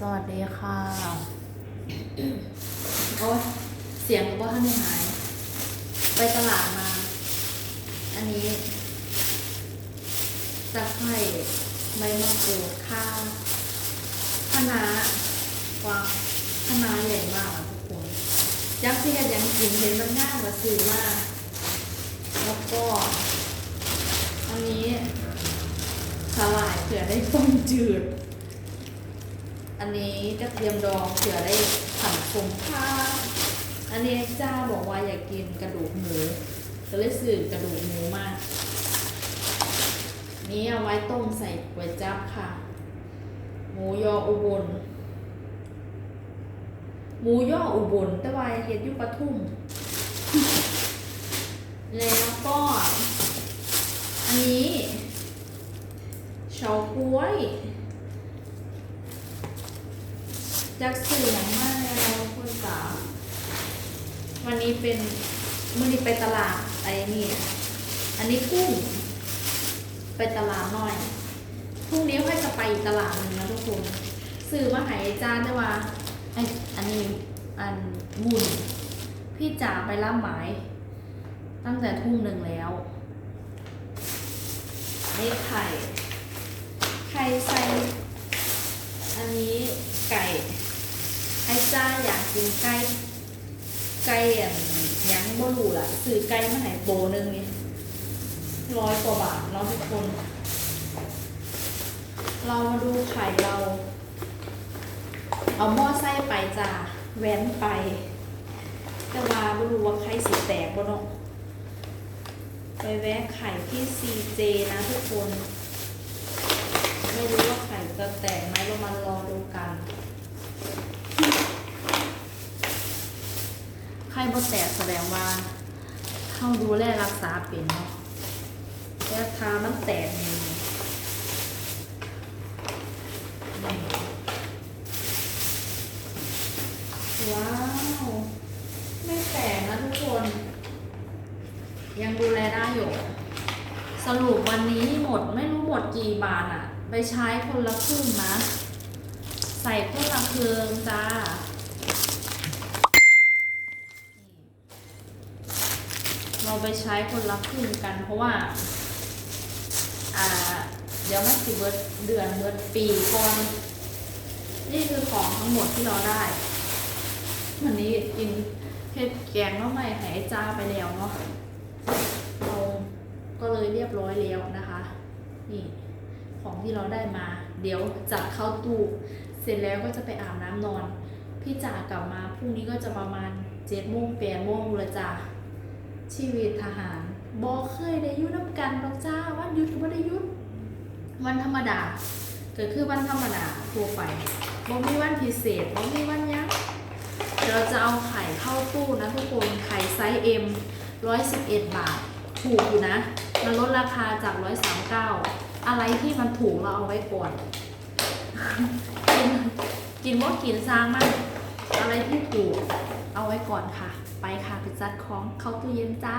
สวัสดีค่ะโอ้เสียงว่าท่านหาย ไปตลาดมา อันนี้ตะไคร่ใบมะกรูดข้าวคะน้ากวางคะน้าใหญ่มากทุกคนยักษ์ที่กันยังกินเห็นมันง่ายกว่าสื่อมากแล้วก็ อันนี้สลายเผื่อได้ต้มจืด อันนี้กระเทียมดองเผื่อได้ผัดสมข้าอันนี้จ้าบอกว่าอยากกินกระดูกหมูก็เลยซื้อกระดูกหมูมานี้เอาไว้ต้มใส่ก๋วยจั๊บค่ะ หมูยออุบล หมูยออุบลแต่ว่าเฮ็ดอยุปทุม แล้วก็ อันนี้เฉาก๊วย จากสื่ออย่างมากแล้วคุณสาววันนี้เป็นมื่อนี้ไปตลาดไอ้นี่ อันนี้กุ้ง ไปตลาดหน่อย พรุ่งนี้ค่อยจะไปอีกตลาดหนึ่งนะทุกคนสื่อมาหายจานได้ว่าไออันนี้อันบุญพี่จ๋าไปล่ำหมาย ตั้งแต่ทุ่มหนึ่งแล้วนี่ไข่ ไข่ใส่ อันนี้ไก่ ไอ้จ้าอยา กินไก่ไก่อันยังบ่รู้ล่ะซื้อไก่มาให้โบนึงนี่ร้อยกว่าบาทเนาะทุกคน เรามาดูไข่เรา เอาหม้อไส้ไปจ้าแว้นไป แต่ว่าไม่รู้ว่าไข่สีแตกบ่เนาะไปแวะไข่ที่ CJ นะทุกคน ไม่รู้ว่าไข่จะแตกไหมเรามารอดูกัน ไข่บ่แตกแสดงว่าเข้าดูแลรักษาเป็นเนาะแต่ถ้ามันแตกนี่ว้าว ไม่แตกนะทุกคน ยังดูแลได้อยู่ สรุปวันนี้หมดไม่รู้หมดกี่บาทอะไปใช้คนละครึ่งนะ ใส่คนละเครืองจ้า เรา ไปใช้คนละครึ่งกัน เพราะว่า อ่า เดี๋ยวมันสิเบิร์ดเดือนเบิร์ดปีก่อนนี่คือของทั้งหมดที่เราได้ วันนี้กินเห็ดแกงน้องใหม่หายจ้าไปแล้วเนาะเราก็เลยเรียบร้อยแล้วนะคะ นี่ของที่เราได้มา เดี๋ยวจัดเข้าตู้เสร็จแล้วก็จะไปอาบน้ำนอน พี่จ๋ากลับมาพรุ่งนี้ก็จะประมาณเจ็ดโมงแปดโมงลยจ้า ชีวิตทหารบอเคยได้ยุ่น้ำกันหรอกจ้าวันยุดก็ไม่ได้ยุดวันธรรมดาก็คือวันธรรมดาทั่วไปบ่มีวันพิเศษบ่มีวันยักเดี๋ยวเราจะเอาไข่เข้าตู้นะทุกคนไข่ไซส์ M 111 บาท ถูกอยู่นะมันลดราคาจาก 139 อะไรที่มันถูกเราเอาไว้ก่อน กินกินมดกินซางมาก ที่ถูกเอาไว้ก่อนค่ะ ไปค่ะไปจัดของเข้าตู้เย็นจ้า